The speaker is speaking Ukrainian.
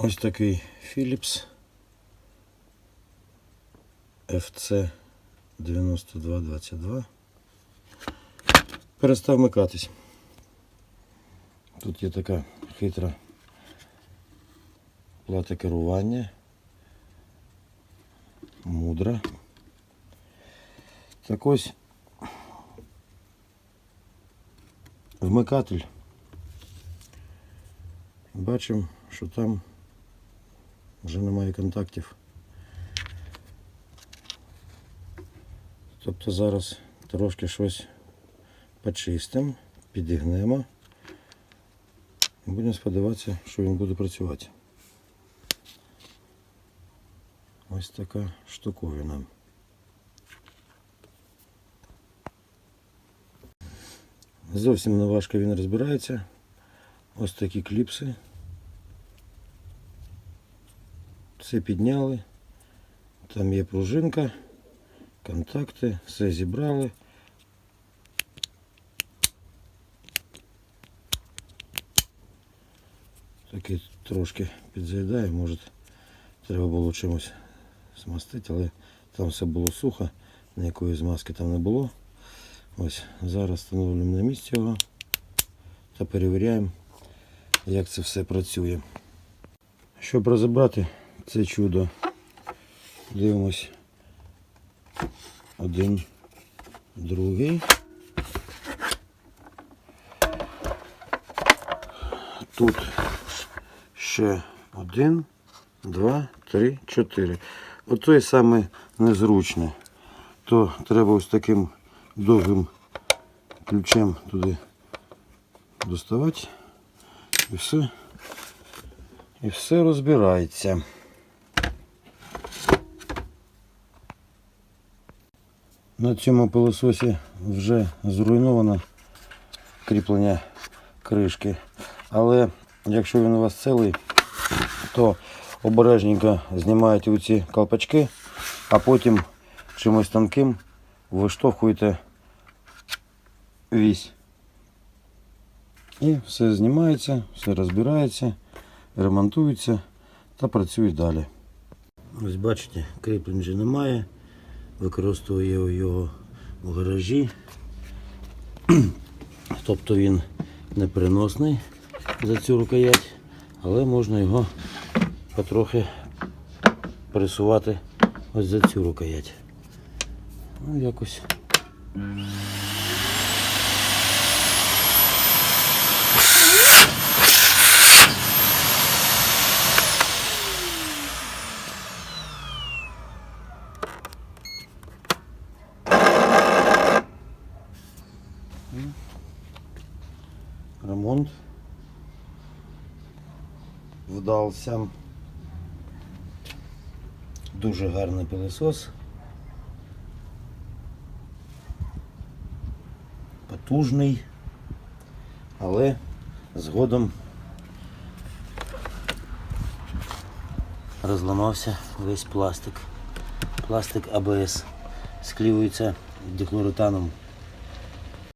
Ось такий Philips FC 9222. Перестав вмикатись. Тут є така хитра плата керування. Мудра. Так ось вмикатель. Бачимо, що там вже немає контактів. Тобто зараз трошки щось почистимо, підігнемо. Будемо сподіватися, що він буде працювати. Ось така штуковина. Зовсім не важко він розбирається. Ось такі кліпси. Все підняли. Там є пружинка, контакти, все зібрали. Такий трошки підзаїдає, може треба було чимось змастити, але там все було сухо, ніякої змазки там не було. Ось зараз встановлюємо на місці його та перевіряємо, як це все працює. Щоб розібрати це чудо, дивимось один, другий. Тут ще один, два, три, чотири. Ото і саме незручне. То треба ось таким довгим ключем туди доставати. І все. І все розбирається. На цьому пилососі вже зруйновано кріплення кришки. Але якщо він у вас цілий, то обережненько знімаєте оці колпачки, а потім чимось тонким виштовхуєте вісь. І все знімається, все розбирається, ремонтується та працює далі. Ось бачите, кріплень вже немає. Використовую його в гаражі. Тобто він не приносний за цю рукоять, але можна його потрохи пересувати ось за цю рукоять. Ну, якось. Ремонт вдався. Дуже гарний пилосос. Потужний, але згодом розламався весь пластик. Пластик АБС склеюється дихлоротаном